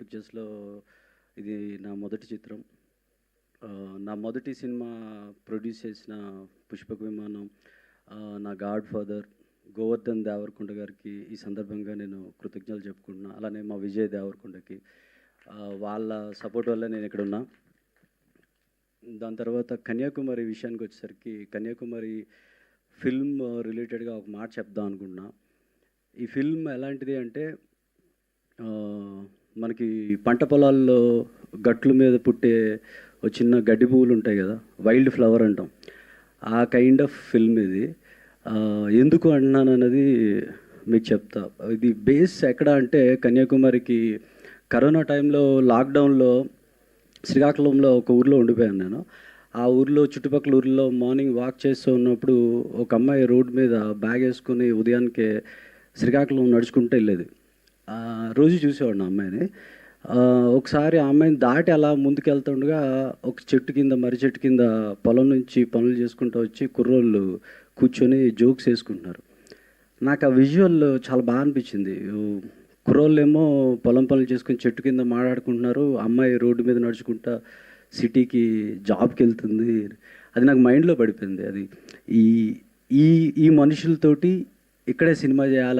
పిక్చర్స్లో ఇది నా మొదటి చిత్రం. నా మొదటి సినిమా ప్రొడ్యూస్ చేసిన పుష్పక విమానం నా గాడ్ ఫాదర్ గోవర్ధన్ దేవరకొండ గారికి ఈ సందర్భంగా నేను కృతజ్ఞతలు చెప్పుకుంటున్నా. అలానే మా విజయ్ దేవరకొండకి వాళ్ళ సపోర్ట్ వల్ల నేను ఇక్కడ ఉన్నా. దాని తర్వాత కన్యాకుమారి విషయానికి వచ్చేసరికి కన్యాకుమారి ఫిల్మ్ రిలేటెడ్గా ఒక మాట చెప్దాం అనుకుంటున్నా. ఈ ఫిల్మ్ ఎలాంటిది అంటే మనకి పంట పొలాల్లో గట్ల మీద పుట్టే ఒక చిన్న గడ్డి పువ్వులు ఉంటాయి కదా వైల్డ్ ఫ్లవర్ అంటాం. ఆ కైండ్ ఆఫ్ ఫిల్మ్ ఇది. ఎందుకు అంటున్నాను అన్నది మీకు చెప్తా. ఇది బేస్ ఎక్కడ అంటే కన్యాకుమారికి కరోనా టైంలో లాక్డౌన్లో శ్రీకాకుళంలో ఒక ఊర్లో ఉండిపోయాను నేను. ఆ ఊర్లో చుట్టుపక్కల ఊర్లో మార్నింగ్ వాక్ చేస్తూ ఉన్నప్పుడు ఒక అమ్మాయి రోడ్ మీద బ్యాగ్ వేసుకుని ఉదయానికే శ్రీకాకుళం నడుచుకుంటూ వెళ్ళేది. రోజు చూసేవాడిని అమ్మాయిని. ఒకసారి ఆ అమ్మాయిని దాటి అలా ముందుకెళ్తుండగా ఒక చెట్టు కింద మర్రి చెట్టు కింద పొలం నుంచి పనులు చేసుకుంటూ వచ్చి కుర్రోళ్ళు కూర్చొని జోక్స్ వేసుకుంటున్నారు. నాకు ఆ విజువల్ చాలా బాగా అనిపించింది. కుర్రోళ్ళు ఏమో పొలం పనులు చేసుకుని చెట్టు కింద మాట్లాడుకుంటున్నారు. అమ్మాయి రోడ్డు మీద నడుచుకుంటా సిటీకి జాబ్కి వెళ్తుంది. అది నాకు మైండ్లో పడిపోయింది. అది ఈ ఈ ఈ మనుషులతోటి ఇక్కడే సినిమా చేయాలన్న